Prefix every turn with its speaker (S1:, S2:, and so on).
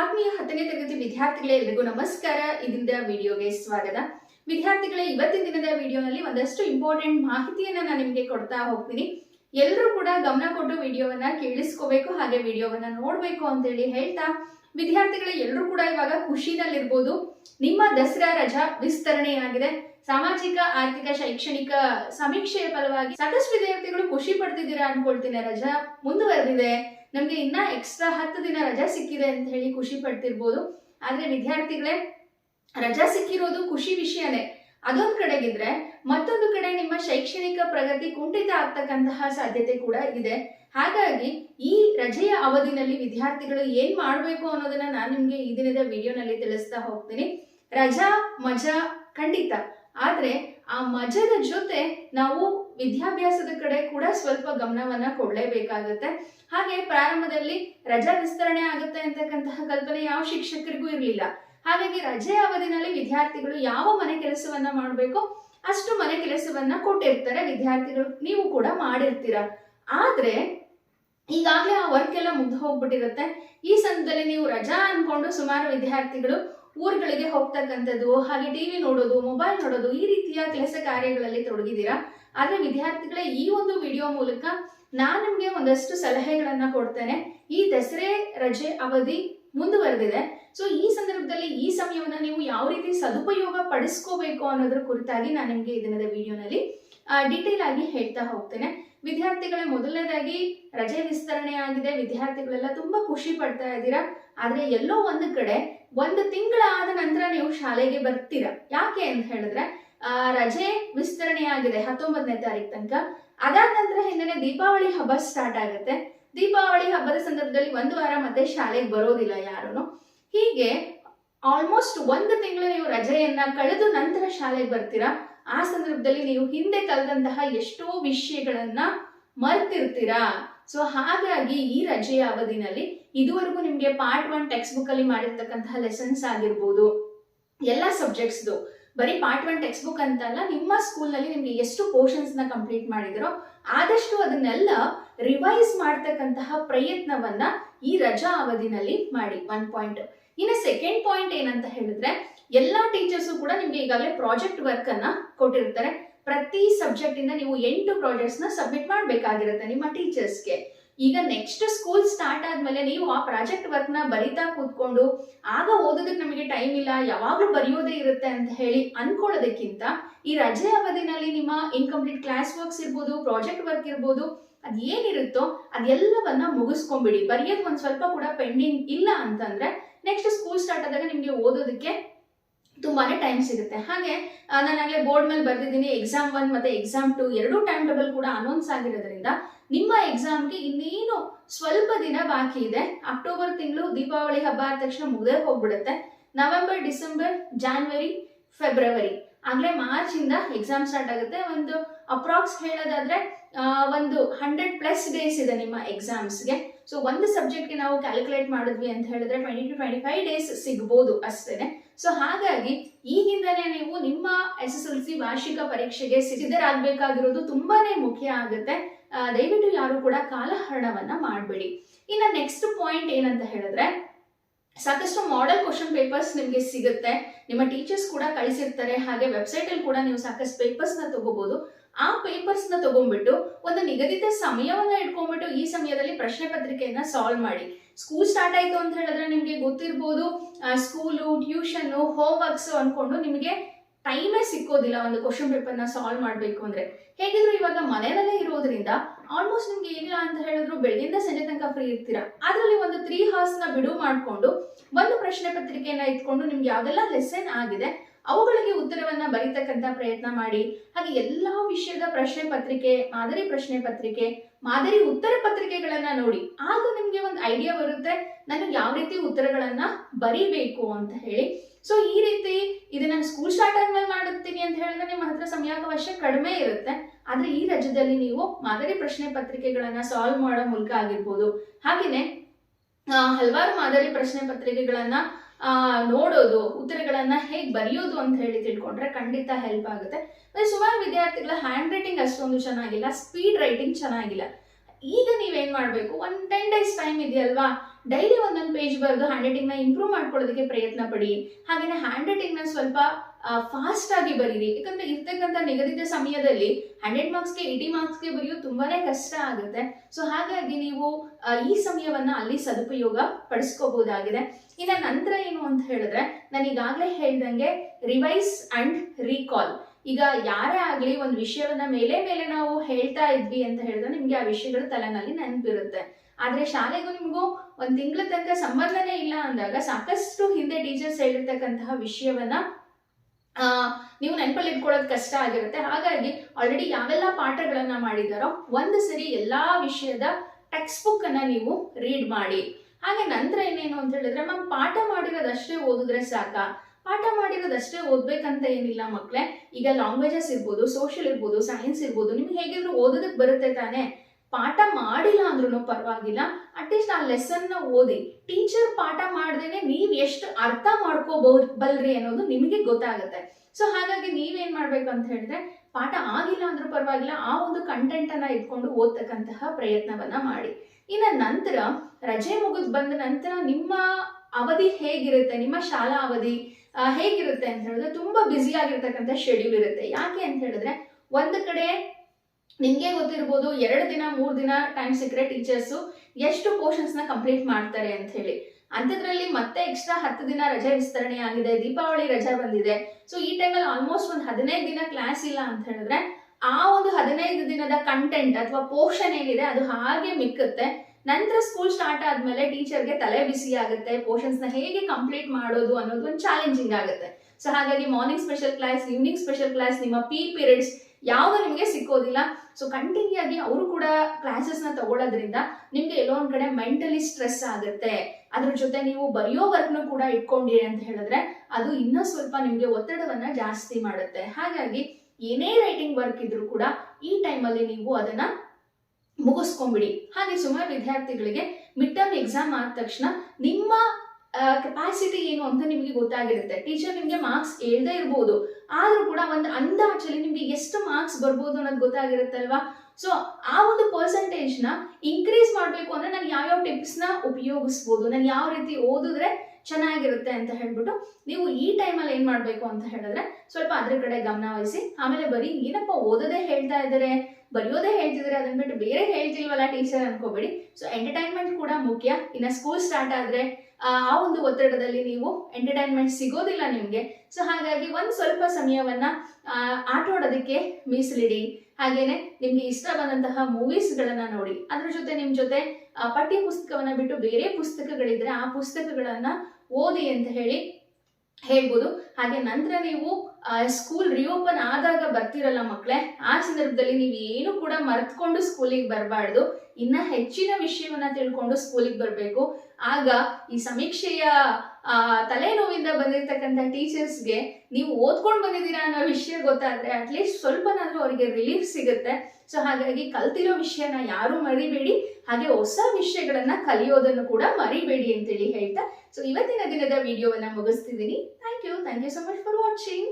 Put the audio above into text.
S1: ಆತ್ಮೀಯ ಹತ್ತನೇ ತರಗತಿ ವಿದ್ಯಾರ್ಥಿಗಳೇ ಎಲ್ರಿಗೂ ನಮಸ್ಕಾರ. ಇದರಿಂದ ವಿಡಿಯೋಗೆ ಸ್ವಾಗತ. ವಿದ್ಯಾರ್ಥಿಗಳೇ, ಇವತ್ತಿನ ದಿನದ ವಿಡಿಯೋನಲ್ಲಿ ಒಂದಷ್ಟು ಇಂಪಾರ್ಟೆಂಟ್ ಮಾಹಿತಿಯನ್ನ ನಾನು ನಿಮಗೆ ಕೊಡ್ತಾ ಹೋಗ್ತೀನಿ. ಎಲ್ಲರೂ ಕೂಡ ಗಮನ ಕೊಟ್ಟು ವಿಡಿಯೋವನ್ನ ಕೇಳಿಸ್ಕೋಬೇಕು, ಹಾಗೆ ವಿಡಿಯೋವನ್ನ ನೋಡ್ಬೇಕು ಅಂತೇಳಿ ಹೇಳ್ತಾ, ವಿದ್ಯಾರ್ಥಿಗಳೇ, ಎಲ್ಲರೂ ಕೂಡ ಇವಾಗ ಖುಷಿನಲ್ಲಿರ್ಬೋದು. ನಿಮ್ಮ ದಸರಾ ರಜಾ ವಿಸ್ತರಣೆಯಾಗಿದೆ. ಸಾಮಾಜಿಕ, ಆರ್ಥಿಕ, ಶೈಕ್ಷಣಿಕ ಸಮೀಕ್ಷೆಯ ಫಲವಾಗಿ ಸಾಕಷ್ಟು ವಿದ್ಯಾರ್ಥಿಗಳು ಖುಷಿ ಪಡ್ತಿದ್ದೀರಾ ಅನ್ಕೊಳ್ತೀನಿ ರಜಾ ಮುಂದುವರೆದಿದೆ. ನಮ್ಗೆ ಇನ್ನ ಎಕ್ಸ್ಟ್ರಾ ಹತ್ತು ದಿನ ರಜಾ ಸಿಕ್ಕಿದೆ ಅಂತ ಹೇಳಿ ಖುಷಿ ಪಡ್ತಿರ್ಬೋದು. ಆದ್ರೆ ವಿದ್ಯಾರ್ಥಿಗಳೇ, ರಜಾ ಸಿಕ್ಕಿರೋದು ಖುಷಿ ವಿಷಯನೇ. ಅದೊಂದ್ ಕಡೆಗಿದ್ರೆ ಮತ್ತೊಂದು ಕಡೆ ನಿಮ್ಮ ಶೈಕ್ಷಣಿಕ ಪ್ರಗತಿ ಕುಂಠಿತ ಆಗ್ತಕ್ಕಂತಹ ಸಾಧ್ಯತೆ ಕೂಡ ಇದೆ. ಹಾಗಾಗಿ ಈ ರಜೆಯ ಅವಧಿನಲ್ಲಿ ವಿದ್ಯಾರ್ಥಿಗಳು ಏನ್ ಮಾಡ್ಬೇಕು ಅನ್ನೋದನ್ನ ನಾನು ನಿಮ್ಗೆ ಈ ದಿನದ ವಿಡಿಯೋನಲ್ಲಿ ತಿಳಿಸ್ತಾ ಹೋಗ್ತೀನಿ. ರಜಾ, ಮಜಾ ಖಂಡಿತ ಆದ್ರೆ ಆ ಮಜದ ಜೊತೆ ನಾವು ವಿದ್ಯಾಭ್ಯಾಸದ ಕಡೆ ಕೂಡ ಸ್ವಲ್ಪ ಗಮನವನ್ನ ಕೊಡಲೇಬೇಕಾಗತ್ತೆ. ಹಾಗೆ ಪ್ರಾರಂಭದಲ್ಲಿ ರಜಾ ವಿಸ್ತರಣೆ ಆಗುತ್ತೆ ಅಂತಕ್ಕಂತಹ ಕಲ್ಪನೆ ಯಾವ ಶಿಕ್ಷಕರಿಗೂ ಇರಲಿಲ್ಲ. ಹಾಗಾಗಿ ರಜೆ ಅವಧಿನಲ್ಲಿ ವಿದ್ಯಾರ್ಥಿಗಳು ಯಾವ ಮನೆ ಕೆಲಸವನ್ನ ಮಾಡಬೇಕು ಅಷ್ಟು ಮನೆ ಕೆಲಸವನ್ನ ಕೊಟ್ಟಿರ್ತಾರೆ ವಿದ್ಯಾರ್ಥಿಗಳು. ನೀವು ಕೂಡ ಮಾಡಿರ್ತೀರ. ಆದ್ರೆ ಈಗಾಗಲೇ ಆ ವರ್ಕ್ ಎಲ್ಲ ಮುಗ್ದು ಹೋಗ್ಬಿಟ್ಟಿರುತ್ತೆ. ಈ ಸಂದರ್ಭದಲ್ಲಿ ನೀವು ರಜಾ ಅನ್ಕೊಂಡು ಸುಮಾರು ವಿದ್ಯಾರ್ಥಿಗಳು ಊರುಗಳಿಗೆ ಹೋಗ್ತಕ್ಕಂಥದ್ದು, ಹಾಗೆ ಟಿವಿ ನೋಡೋದು ಮೊಬೈಲ್ ನೋಡೋದು ಈ ರೀತಿಯ ಕೆಲಸ ಕಾರ್ಯಗಳಲ್ಲಿ ತೊಡಗಿದ್ದೀರಾ? ಆದ್ರೆ ವಿದ್ಯಾರ್ಥಿಗಳೇ, ಈ ಒಂದು ವಿಡಿಯೋ ಮೂಲಕ ನಾನು ನಿಮ್ಗೆ ಒಂದಷ್ಟು ಸಲಹೆಗಳನ್ನ ಕೊಡ್ತೇನೆ. ಈ ದಸರೆ ರಜೆ ಅವಧಿ ಮುಂದುವರೆದಿದೆ. ಸೊ ಈ ಸಂದರ್ಭದಲ್ಲಿ ಈ ಸಮಯವನ್ನ ನೀವು ಯಾವ ರೀತಿ ಸದುಪಯೋಗ ಪಡಿಸ್ಕೋಬೇಕು ಅನ್ನೋದ್ರ ಕುರಿತಾಗಿ ನಾನು ನಿಮ್ಗೆ ದಿನದ ವಿಡಿಯೋನಲ್ಲಿ ಡೀಟೇಲ್ ಆಗಿ ಹೇಳ್ತಾ ಹೋಗ್ತೇನೆ. ವಿದ್ಯಾರ್ಥಿಗಳ, ಮೊದಲನೇದಾಗಿ ರಜೆ ವಿಸ್ತರಣೆ ಆಗಿದೆ. ವಿದ್ಯಾರ್ಥಿಗಳೆಲ್ಲ ತುಂಬಾ ಖುಷಿ ಪಡ್ತಾ ಇದ್ದೀರಾ? ಆದ್ರೆ ಎಲ್ಲೋ ಒಂದು ಕಡೆ ಒಂದು ತಿಂಗಳಾದ ನಂತರ ನೀವು ಶಾಲೆಗೆ ಬರ್ತೀರ. ಯಾಕೆ ಅಂತ ಹೇಳಿದ್ರೆ ಆ, ರಜೆ ವಿಸ್ತರಣೆಯಾಗಿದೆ ಹತ್ತೊಂಬತ್ತನೇ ತಾರೀಕು ತನಕ. ಅದಾದ ನಂತರ ಹಿಂದೆನೆ ದೀಪಾವಳಿ ಹಬ್ಬ ಸ್ಟಾರ್ಟ್ ಆಗುತ್ತೆ. ದೀಪಾವಳಿ ಹಬ್ಬದ ಸಂದರ್ಭದಲ್ಲಿ ಒಂದು ವಾರ ಮತ್ತೆ ಶಾಲೆಗೆ ಬರೋದಿಲ್ಲ ಯಾರು ಹೀಗೆ ಆಲ್ಮೋಸ್ಟ್ ಒಂದು ತಿಂಗಳು ನೀವು ರಜೆಯನ್ನ ಕಳೆದು ನಂತರ ಶಾಲೆಗೆ ಬರ್ತೀರಾ. ಆ ಸಂದರ್ಭದಲ್ಲಿ ನೀವು ಹಿಂದೆ ಕಲ್ದಂತಹ ಎಷ್ಟೋ ವಿಷಯಗಳನ್ನ ಮರ್ತಿರ್ತೀರಾ. ಸೊ ಹಾಗಾಗಿ ಈ ರಜೆಯ ಅವಧಿನಲ್ಲಿ ಇದುವರೆಗೂ ನಿಮಗೆ ಪಾರ್ಟ್ ಒನ್ ಟೆಕ್ಸ್ಟ್ ಬುಕ್ ಅಲ್ಲಿ ಮಾಡಿರ್ತಕ್ಕಂತಹ ಲೆಸನ್ಸ್ ಆಗಿರ್ಬೋದು. ಎಲ್ಲ ಸಬ್ಜೆಕ್ಟ್ಸ್ದು ಬರೀ ಪಾರ್ಟ್ ಒನ್ ಟೆಕ್ಸ್ಟ್ ಬುಕ್ ಅಂತಲ್ಲ, ನಿಮ್ಮ ಸ್ಕೂಲ್ನಲ್ಲಿ ನಿಮಗೆ ಎಷ್ಟು ಪೋರ್ಷನ್ಸ್ನ ಕಂಪ್ಲೀಟ್ ಮಾಡಿದರೋ ಆದಷ್ಟು ಅದನ್ನೆಲ್ಲ ರಿವೈಸ್ ಮಾಡ್ತಕ್ಕಂತಹ ಪ್ರಯತ್ನವನ್ನ ಈ ರಜಾ ಅವಧಿನಲ್ಲಿ ಮಾಡಿ. ಒನ್ ಪಾಯಿಂಟ್ ಇನ್ನು ಸೆಕೆಂಡ್ ಪಾಯಿಂಟ್ ಏನಂತ ಹೇಳಿದ್ರೆ, ಎಲ್ಲಾ ಟೀಚರ್ಸು ಕೂಡ ನಿಮ್ಗೆ ಈಗಾಗಲೇ ಪ್ರಾಜೆಕ್ಟ್ ವರ್ಕ್ ಅನ್ನ ಕೊಟ್ಟಿರ್ತಾರೆ. ಪ್ರತಿ ಸಬ್ಜೆಕ್ಟ್ ಇಂದ ನೀವು ಎಂಟು ಪ್ರಾಜೆಕ್ಟ್ಸ್ನ ಸಬ್ಮಿಟ್ ಮಾಡಬೇಕಾಗಿರುತ್ತೆ ನಿಮ್ಮ ಟೀಚರ್ಸ್ಗೆ ಈಗ ನೆಕ್ಸ್ಟ್ ಸ್ಕೂಲ್ ಸ್ಟಾರ್ಟ್ ಆದ್ಮೇಲೆ ನೀವು ಆ ಪ್ರಾಜೆಕ್ಟ್ ವರ್ಕ್ನ ಬರಿತಾ ಕೂತ್ಕೊಂಡು, ಆಗ ಓದೋದಕ್ಕೆ ನಮಗೆ ಟೈಮ್ ಇಲ್ಲ, ಯಾವಾಗ್ಲೂ ಬರೆಯೋದೇ ಇರುತ್ತೆ ಅಂತ ಹೇಳಿ ಅನ್ಕೊಳ್ಳೋದಕ್ಕಿಂತ ಈ ರಜೆ ಅವಧಿನಲ್ಲಿ ನಿಮ್ಮ ಇನ್ಕಂಪ್ಲೀಟ್ ಕ್ಲಾಸ್ ವರ್ಕ್ಸ್ ಇರ್ಬೋದು ಪ್ರಾಜೆಕ್ಟ್ ವರ್ಕ್ ಇರ್ಬೋದು ಅದೇನಿರುತ್ತೋ ಅದೆಲ್ಲವನ್ನ ಮುಗಿಸ್ಕೊಂಡ್ಬಿಡಿ. ಬರೆಯೋದು ಒಂದ್ ಸ್ವಲ್ಪ ಕೂಡ ಪೆಂಡಿಂಗ್ ಇಲ್ಲ ಅಂತಂದ್ರೆ ನೆಕ್ಸ್ಟ್ ಸ್ಕೂಲ್ ಸ್ಟಾರ್ಟ್ ಆದಾಗ ನಿಮ್ಗೆ ಓದೋದಕ್ಕೆ ತುಂಬಾನೇ ಟೈಮ್ ಸಿಗುತ್ತೆ. ಹಾಗೆ ನಾನು ಆಗ್ಲೇ ಬೋರ್ಡ್ ಮೇಲೆ ಬರೆದಿದ್ದೀನಿ ಎಕ್ಸಾಮ್ ಒನ್ ಮತ್ತೆ ಎಕ್ಸಾಮ್ ಟು ಎರಡೂ ಟೈಮ್ ಟೇಬಲ್ ಕೂಡ ಅನೌನ್ಸ್ ಆಗಿರೋದ್ರಿಂದ ನಿಮ್ಮ ಎಕ್ಸಾಮ್ಗೆ ಇನ್ನೇನು ಸ್ವಲ್ಪ ದಿನ ಬಾಕಿ ಇದೆ. ಅಕ್ಟೋಬರ್ ತಿಂಗಳು ದೀಪಾವಳಿ ಹಬ್ಬ ಆದ ತಕ್ಷಣ ಮುಗ್ದೇ ಹೋಗ್ಬಿಡುತ್ತೆ. ನವೆಂಬರ್ ಡಿಸೆಂಬರ್ ಜಾನ್ವರಿ ಫೆಬ್ರವರಿ ಆಗ್ಲೇ ಮಾರ್ಚ್ ಇಂದ ಎಕ್ಸಾಮ್ ಸ್ಟಾರ್ಟ್ ಆಗುತ್ತೆ. ಒಂದು ಅಪ್ರಾಕ್ಸ್ ಹೇಳೋದಾದ್ರೆ ಒಂದು ಹಂಡ್ರೆಡ್ ಪ್ಲಸ್ ಡೇಸ್ ಇದೆ ನಿಮ್ಮ ಎಕ್ಸಾಮ್ಸ್ಗೆ ಸೊ ಒಂದು ಸಬ್ಜೆಕ್ಟ್ಗೆ ನಾವು ಕ್ಯಾಲ್ಕುಲೇಟ್ ಮಾಡಿದ್ವಿ ಅಂತ ಹೇಳಿದ್ರೆ twenty two twenty five days ಸಿಗ್ಬೋದು ಅಷ್ಟೇನೆ. ಸೊ ಹಾಗಾಗಿ ಈಗಿಂದಲೇ ನೀವು ನಿಮ್ಮ ಎಸ್ ಎಸ್ ಎಲ್ ಸಿ ವಾರ್ಷಿಕ ಪರೀಕ್ಷೆಗೆ ಸಿದ್ಧರಾಗಬೇಕಾಗಿರೋದು ತುಂಬಾನೇ ಮುಖ್ಯ ಆಗುತ್ತೆ. ದಯವಿಟ್ಟು ಯಾರು ಕೂಡ ಕಾಲಹರಣವನ್ನ ಮಾಡಬೇಡಿ. ಇನ್ನು ನೆಕ್ಸ್ಟ್ ಪಾಯಿಂಟ್ ಏನಂತ ಹೇಳಿದ್ರೆ, ಸಾಕಷ್ಟು ಮಾಡೆಲ್ ಕ್ವಶನ್ ಪೇಪರ್ಸ್ ನಿಮಗೆ ಸಿಗುತ್ತೆ. ನಿಮ್ಮ ಟೀಚರ್ಸ್ ಕೂಡ ಕಳಿಸಿರ್ತಾರೆ. ಹಾಗೆ ವೆಬ್ಸೈಟ್ ಅಲ್ಲಿ ಕೂಡ ನೀವು ಸಾಕಷ್ಟು ಪೇಪರ್ಸ್ನ ತಗೋಬಹುದು ಆ ಪೇಪರ್ಸ್ನ ತಗೊಂಡ್ಬಿಟ್ಟು ಒಂದು ನಿಗದಿತ ಸಮಯವನ್ನ ಇಟ್ಕೊಂಡ್ಬಿಟ್ಟು ಈ ಸಮಯದಲ್ಲಿ ಪ್ರಶ್ನೆ ಪತ್ರಿಕೆಯನ್ನ ಸಾಲ್ವ್ ಮಾಡಿ. ಸ್ಕೂಲ್ ಸ್ಟಾರ್ಟ್ ಆಯ್ತು ಅಂತ ಹೇಳಿದ್ರೆ ನಿಮ್ಗೆ ಗೊತ್ತಿರ್ಬೋದು ಸ್ಕೂಲು ಟ್ಯೂಷನ್ ಹೋಮ್ ವರ್ಕ್ಸ್ ಅನ್ಕೊಂಡು ನಿಮಗೆ ಟೈಮೇ ಸಿಕ್ಕೋದಿಲ್ಲ ಒಂದು ಕ್ವಶನ್ ಪೇಪರ್ನ ಸಾಲ್ವ್ ಮಾಡಬೇಕು ಅಂದ್ರೆ. ಹೇಗಿದ್ರು ಇವಾಗ ಮನೆಯಲ್ಲೇ ಇರೋದ್ರಿಂದ ಆಲ್ಮೋಸ್ಟ್ ನಿಮ್ಗೆ ಏನಿಲ್ಲ ಅಂತ ಹೇಳಿದ್ರು ಬೆಳಗಿಂದ ಸಂಜೆ ತನಕ ಫ್ರೀ ಇರ್ತೀರಾ? ಅದರಲ್ಲಿ ಒಂದು ತ್ರೀ ನ ಬಿಡು ಮಾಡಿಕೊಂಡು ಒಂದು ಪ್ರಶ್ನೆ ಪತ್ರಿಕೆಯನ್ನ ಇಟ್ಕೊಂಡು ನಿಮ್ಗೆ ಯಾವ್ದೆಲ್ಲ ಲೆಸನ್ ಆಗಿದೆ ಅವುಗಳಿಗೆ ಉತ್ತರವನ್ನ ಬರೀತಕ್ಕಂತ ಪ್ರಯತ್ನ ಮಾಡಿ, ಹಾಗೆ ಎಲ್ಲಾ ವಿಷಯದ ಪ್ರಶ್ನೆ ಪತ್ರಿಕೆ, ಮಾದರಿ ಪ್ರಶ್ನೆ ಪತ್ರಿಕೆ, ಮಾದರಿ ಉತ್ತರ ಪತ್ರಿಕೆಗಳನ್ನ ನೋಡಿ, ಆಗ ನಿಮ್ಗೆ ಒಂದು ಐಡಿಯಾ ಬರುತ್ತೆ ನಾನು ಯಾವ ರೀತಿ ಉತ್ತರಗಳನ್ನ ಬರಿಬೇಕು ಅಂತ ಹೇಳಿ. ಸೊ ಈ ರೀತಿ ಇದು ನಾನು ಸ್ಕೂಲ್ ಸ್ಟಾರ್ಟ್ ಆದ್ಮೇಲೆ ಮಾಡುತ್ತೀನಿ ಅಂತ ಹೇಳಿದ್ರೆ ನಿಮ್ಮ ಹತ್ರ ಸಮಯಾವಕಾಶ ಕಡಿಮೆ ಇರುತ್ತೆ. ಆದ್ರೆ ಈ ರಜದಲ್ಲಿ ನೀವು ಮಾದರಿ ಪ್ರಶ್ನೆ ಪತ್ರಿಕೆಗಳನ್ನ ಸಾಲ್ವ್ ಮಾಡೋ ಮೂಲಕ ಆಗಿರ್ಬೋದು. ಹಾಗೇನೆ ಹಲವಾರು ಮಾದರಿ ಪ್ರಶ್ನೆ ಪತ್ರಿಕೆಗಳನ್ನ ನೋಡೋದು, ಉತ್ತರಗಳನ್ನ ಹೇಗೆ ಬರೆಯೋದು ಅಂತ ಹೇಳಿ ತಿಳ್ಕೊಂಡ್ರೆ ಖಂಡಿತ ಹೆಲ್ಪ್ ಆಗುತ್ತೆ. ಮತ್ತೆ ಸುಮಾರು ವಿದ್ಯಾರ್ಥಿಗಳ ಹ್ಯಾಂಡ್ ರೈಟಿಂಗ್ ಅಷ್ಟೊಂದು ಚೆನ್ನಾಗಿಲ್ಲ ಸ್ಪೀಡ್ ರೈಟಿಂಗ್ ಚೆನ್ನಾಗಿಲ್ಲ. ಈಗ ನೀವೇನ್ ಮಾಡಬೇಕು? ಒಂದ್ ಟೆನ್ ಡೇಸ್ ಟೈಮ್ ಇದೆಯಲ್ವಾ? ಡೈಲಿ ಒಂದೊಂದು ಪೇಜ್ ಬರೆದು ಹ್ಯಾಂಡ್ನ ಇಂಪ್ರೂವ್ ಮಾಡ್ಕೊಳ್ಳೋದಕ್ಕೆ ಪ್ರಯತ್ನ ಪಡಿ. ಹಾಗೇನೆ ಹ್ಯಾಂಡ್ನ ಸ್ವಲ್ಪ ಫಾಸ್ಟ್ ಆಗಿ ಬರೀರಿ. ಯಾಕಂದ್ರೆ ಇರ್ತಕ್ಕಂಥ ನಿಗದಿತ ಸಮಯದಲ್ಲಿ ಹಂಡ್ರೆಡ್ ಮಾರ್ಕ್ಸ್ಗೆ ಏಯ್ಟಿ ಮಾರ್ಕ್ಸ್ಗೆ ಬರೆಯೋದು ತುಂಬಾನೇ ಕಷ್ಟ ಆಗುತ್ತೆ. ಸೊ ಹಾಗಾಗಿ ನೀವು ಈ ಸಮಯವನ್ನ ಅಲ್ಲಿ ಸದುಪಯೋಗ ಪಡಿಸ್ಕೋಬಹುದಾಗಿದೆ. ಇನ್ನ ನಂತರ ಏನು ಅಂತ ಹೇಳಿದ್ರೆ, ನಾನು ಈಗಾಗಲೇ ಹೇಳ್ದಂಗೆ ರಿವೈಸ್ ಅಂಡ್ ರೀಕಾಲ್ ಈಗ ಯಾರೇ ಆಗ್ಲಿ ಒಂದು ವಿಷಯವನ್ನ ಮೇಲೆ ಮೇಲೆ ನಾವು ಹೇಳ್ತಾ ಇದ್ವಿ ಅಂತ ಹೇಳಿದ್ರೆ ನಿಮ್ಗೆ ಆ ವಿಷಯಗಳು ತಲೆನಲ್ಲಿ ನೆನಪಿರುತ್ತೆ. ಆದ್ರೆ ಶಾಲೆಗೂ ನಿಮಗೂ ಒಂದ್ ತಿಂಗಳ ತನಕ ಸಂಬಂಧನೇ ಇಲ್ಲ ಅಂದಾಗ ಸಾಕಷ್ಟು ಹಿಂದೆ ಟೀಚರ್ಸ್ ಹೇಳಿರ್ತಕ್ಕಂತಹ ವಿಷಯವನ್ನ ನೀವು ನೆನಪಲ್ಲಿ ಇಟ್ಕೊಳ್ಳೋದು ಕಷ್ಟ ಆಗಿರುತ್ತೆ. ಹಾಗಾಗಿ ಆಲ್ರೆಡಿ ಯಾವೆಲ್ಲ ಪಾಠಗಳನ್ನ ಮಾಡಿದಾರೋ ಒಂದು ಸರಿ ಎಲ್ಲಾ ವಿಷಯದ ಟೆಕ್ಸ್ಟ್ ಬುಕ್ ಅನ್ನ ನೀವು ರೀಡ್ ಮಾಡಿ. ಹಾಗೆ ನಂತರ ಏನೇನು ಅಂತ ಹೇಳಿದ್ರೆ, ಮ್ಯಾಮ್, ಪಾಠ ಮಾಡಿರೋದಷ್ಟೇ ಓದಿದ್ರೆ ಸಾಕ? ಪಾಠ ಮಾಡಿರೋದಷ್ಟೇ ಓದ್ಬೇಕಂತ ಏನಿಲ್ಲ ಮಕ್ಕಳೇ ಈಗ ಲಾಂಗ್ವೇಜಸ್ ಇರ್ಬೋದು ಸೋಷಿಯಲ್ ಇರ್ಬೋದು ಸೈನ್ಸ್ ಇರ್ಬೋದು, ನಿಮ್ಗೆ ಹೇಗಿದ್ರು ಓದೋದಕ್ಕೆ ಬರುತ್ತೆ ತಾನೇ? ಪಾಠ ಮಾಡಿಲ್ಲ ಅಂದ್ರೂ ಪರವಾಗಿಲ್ಲ. ಅಟ್ಲೀಸ್ಟ್ ಆ ಲೆಸನ್ ಓದಿ ಟೀಚರ್ ಪಾಠ ಮಾಡ್ದೇನೆ ನೀವ್ ಎಷ್ಟು ಅರ್ಥ ಮಾಡ್ಕೋಬಹುದು ಬಲ್ರಿ ಅನ್ನೋದು ನಿಮಗೆ ಗೊತ್ತಾಗುತ್ತೆ. ಸೊ ಹಾಗಾಗಿ ನೀವೇನ್ ಮಾಡ್ಬೇಕು ಅಂತ ಹೇಳಿದ್ರೆ, ಪಾಠ ಆಗಿಲ್ಲ ಅಂದ್ರೂ ಪರವಾಗಿಲ್ಲ, ಆ ಒಂದು ಕಂಟೆಂಟ್ ಅನ್ನ ಇಟ್ಕೊಂಡು ಓದ್ತಕ್ಕಂತಹ ಪ್ರಯತ್ನವನ್ನ ಮಾಡಿ. ಇನ್ನ ನಂತರ ರಜೆ ಮುಗಿದ್ ಬಂದ ನಂತರ ನಿಮ್ಮ ಅವಧಿ ಹೇಗಿರುತ್ತೆ, ನಿಮ್ಮ ಶಾಲಾ ಅವಧಿ ಹೇಗಿರುತ್ತೆ ಅಂತ ಹೇಳಿದ್ರೆ ತುಂಬಾ ಬ್ಯುಸಿ ಆಗಿರ್ತಕ್ಕಂಥ ಶೆಡ್ಯೂಲ್ ಇರುತ್ತೆ. ಯಾಕೆ ಅಂತ ಹೇಳಿದ್ರೆ, ಒಂದು ಕಡೆ ನಿಮ್ಗೆ ಗೊತ್ತಿರ್ಬೋದು, ಎರಡು ದಿನ, ಮೂರು ದಿನ ಟೈಮ್ ಸಿಕ್ಕರೆ ಟೀಚರ್ಸು ಎಷ್ಟು ಪೋರ್ಷನ್ಸ್ನ ಕಂಪ್ಲೀಟ್ ಮಾಡ್ತಾರೆ ಅಂತ ಹೇಳಿ. ಅಂಥದ್ರಲ್ಲಿ ಮತ್ತೆ ಎಕ್ಸ್ಟ್ರಾ ಹತ್ತು ದಿನ ರಜೆ ವಿಸ್ತರಣೆ ಆಗಿದೆ, ದೀಪಾವಳಿ ರಜೆ ಬಂದಿದೆ. ಸೊ ಈ ಟೈಮಲ್ಲಿ ಆಲ್ಮೋಸ್ಟ್ ಒಂದು ಹದಿನೈದು ದಿನ ಕ್ಲಾಸ್ ಇಲ್ಲ ಅಂತ ಹೇಳಿದ್ರೆ, ಆ ಒಂದು ಹದಿನೈದು ದಿನದ ಕಂಟೆಂಟ್ ಅಥವಾ ಪೋರ್ಷನ್ ಏನಿದೆ, ಅದು ಹಾಗೆ ಮಿಕ್ಕುತ್ತೆ. ನಂತರ ಸ್ಕೂಲ್ ಸ್ಟಾರ್ಟ್ ಆದ್ಮೇಲೆ ಟೀಚರ್ಗೆ ತಲೆ ಬಿಸಿ ಆಗುತ್ತೆ ಪೋರ್ಷನ್ಸ್ನ ಹೇಗೆ ಕಂಪ್ಲೀಟ್ ಮಾಡೋದು ಅನ್ನೋದು ಒಂದು ಚಾಲೆಂಜಿಂಗ್ ಆಗುತ್ತೆ. ಸೊ ಹಾಗಾಗಿ morning special class evening special class ನಿಮ್ಮ ಪಿ ಪೀರಿಯಡ್ಸ್ ಯಾವುದು ನಿಮಗೆ ಸಿಕ್ಕೋದಿಲ್ಲ. ಸೊ ಕಂಟಿನ್ಯೂ ಆಗಿ ಅವರು ಕೂಡ ಕ್ಲಾಸಸ್ನ ತಗೊಳ್ಳೋದ್ರಿಂದ ನಿಮ್ಗೆ ಎಲ್ಲೋ ಒಂದ್ ಕಡೆ ಮೆಂಟಲಿ ಸ್ಟ್ರೆಸ್ ಆಗುತ್ತೆ. ಅದ್ರ ಜೊತೆ ನೀವು ಬರೆಯೋ ವರ್ಕ್ನು ಕೂಡ ಇಟ್ಕೊಂಡಿರಿ ಅಂತ ಹೇಳಿದ್ರೆ ಅದು ಇನ್ನೂ ಸ್ವಲ್ಪ ನಿಮ್ಗೆ ಒತ್ತಡವನ್ನ ಜಾಸ್ತಿ ಮಾಡುತ್ತೆ. ಹಾಗಾಗಿ ಏನೇ ರೈಟಿಂಗ್ ವರ್ಕ್ ಇದ್ರೂ ಕೂಡ ಈ ಟೈಮಲ್ಲಿ ನೀವು ಅದನ್ನ ಮುಗಿಸ್ಕೊಂಬಿಡಿ. ಹಾಗೆ ಸುಮಾರು ವಿದ್ಯಾರ್ಥಿಗಳಿಗೆ ಮಿಡ್ ಟರ್ಮ್ ಎಕ್ಸಾಮ್ ಆದ ತಕ್ಷಣ ನಿಮ್ಮ ಕೆಪಾಸಿಟಿ ಏನು ಅಂತ ನಿಮಗೆ ಗೊತ್ತಾಗಿರುತ್ತೆ. ಟೀಚರ್ ನಿಮಗೆ ಮಾರ್ಕ್ಸ್ ಹೇಳ್ದೇ ಇರ್ಬೋದು. ಆದರೂ ಕೂಡ ಒಂದು ಅಂದಾಜಲ್ಲಿ ನಿಮಗೆ ಎಷ್ಟು ಮಾರ್ಕ್ಸ್ ಬರ್ಬೋದು ಅನ್ನೋದು ಗೊತ್ತಾಗಿರುತ್ತಲ್ವಾ? ಸೊ ಆ ಒಂದು ಪರ್ಸೆಂಟೇಜ್ನ ಇನ್ಕ್ರೀಸ್ ಮಾಡಬೇಕು ಅಂದ್ರೆ ನಾನು ಯಾವ್ಯಾವ ಟಿಪ್ಸ್ನ ಉಪಯೋಗಿಸ್ಬೋದು? ನಾನು ಯಾವ ರೀತಿ ಓದಿದ್ರೆ ಚೆನ್ನಾಗಿರುತ್ತೆ ಅಂತ ಹೇಳ್ಬಿಟ್ಟು ನೀವು ಈ ಟೈಮಲ್ಲಿ ಏನು ಮಾಡಬೇಕು ಅಂತ ಹೇಳಿದ್ರೆ ಸ್ವಲ್ಪ ಅದ್ರ ಕಡೆ ಗಮನ ವಹಿಸಿ. ಆಮೇಲೆ ಬರೀ ಏನಪ್ಪ ಓದೋದೇ ಹೇಳ್ತಾ ಇದ್ದಾರೆ, ಬರೆಯೋದೇ ಹೇಳ್ತಿದ್ರೆ ಅದನ್ನ ಬಿಟ್ಟು ಬೇರೆ ಹೇಳ್ತಿಲ್ವಲ್ಲ ಟೀಚರ್ ಅನ್ಕೋಬೇಡಿ. ಸೊ ಎಂಟರ್ಟೈನ್ಮೆಂಟ್ ಕೂಡ ಮುಖ್ಯ. ಇನ್ನ ಸ್ಕೂಲ್ ಸ್ಟಾರ್ಟ್ ಆದ್ರೆ ಆ ಒಂದು ಒತ್ತಡದಲ್ಲಿ ನೀವು ಎಂಟರ್ಟೈನ್ಮೆಂಟ್ ಸಿಗೋದಿಲ್ಲ ನಿಮಗೆ. ಸೊ ಹಾಗಾಗಿ ಒಂದು ಸ್ವಲ್ಪ ಸಮಯವನ್ನ ಆಟೋಡೋದಕ್ಕೆ ಮೀಸಲಿಡಿ. ಹಾಗೇನೆ ನಿಮ್ಗೆ ಇಷ್ಟ ಬಂದಂತಹ ಮೂವೀಸ್ ಗಳನ್ನ ನೋಡಿ. ಅದ್ರ ಜೊತೆ ನಿಮ್ ಜೊತೆ ಪಠ್ಯ ಪುಸ್ತಕವನ್ನ ಬಿಟ್ಟು ಬೇರೆ ಪುಸ್ತಕಗಳಿದ್ರೆ ಆ ಪುಸ್ತಕಗಳನ್ನ ಓದಿ ಅಂತ ಹೇಳಿ ಹೇಳ್ಬೋದು. ಹಾಗೆ ನಂತರ ನೀವು ಸ್ಕೂಲ್ ರಿಓಪನ್ ಆದಾಗ ಬರ್ತಿರಲ್ಲ ಮಕ್ಕಳೇ ಆ ಸಂದರ್ಭದಲ್ಲಿ ನೀವು ಏನು ಕೂಡ ಮರ್ತ್ಕೊಂಡು ಸ್ಕೂಲಿಗೆ ಬರಬಾರ್ದು. ಇನ್ನ ಹೆಚ್ಚಿನ ವಿಷಯವನ್ನ ತಿಳ್ಕೊಂಡು ಸ್ಕೂಲಿಗೆ ಬರಬೇಕು. ಆಗ ಈ ಸಮೀಕ್ಷೆಯ ತಲೆನೋವಿಂದ ಬಂದಿರತಕ್ಕಂಥ ಟೀಚರ್ಸ್ಗೆ ನೀವು ಓದ್ಕೊಂಡು ಬಂದಿದ್ದೀರಾ ಅನ್ನೋ ವಿಷಯ ಗೊತ್ತಾದ್ರೆ ಅಟ್ಲೀಸ್ಟ್ ಸ್ವಲ್ಪನಾದ್ರೂ ಅವರಿಗೆ ರಿಲೀಫ್ ಸಿಗುತ್ತೆ. ಸೊ ಹಾಗಾಗಿ ಕಲ್ತಿರೋ ವಿಷಯನ ಯಾರು ಮರಿಬೇಡಿ. ಹಾಗೆ ಹೊಸ ವಿಷಯಗಳನ್ನ ಕಲಿಯೋದನ್ನು ಕೂಡ ಮರಿಬೇಡಿ ಅಂತೇಳಿ ಹೇಳ್ತಾ. ಸೊ ಇವತ್ತಿನ ದಿನದ ವಿಡಿಯೋವನ್ನ ಮುಗಿಸ್ತಿದ್ದೀನಿ. Thank you thank you so much for watching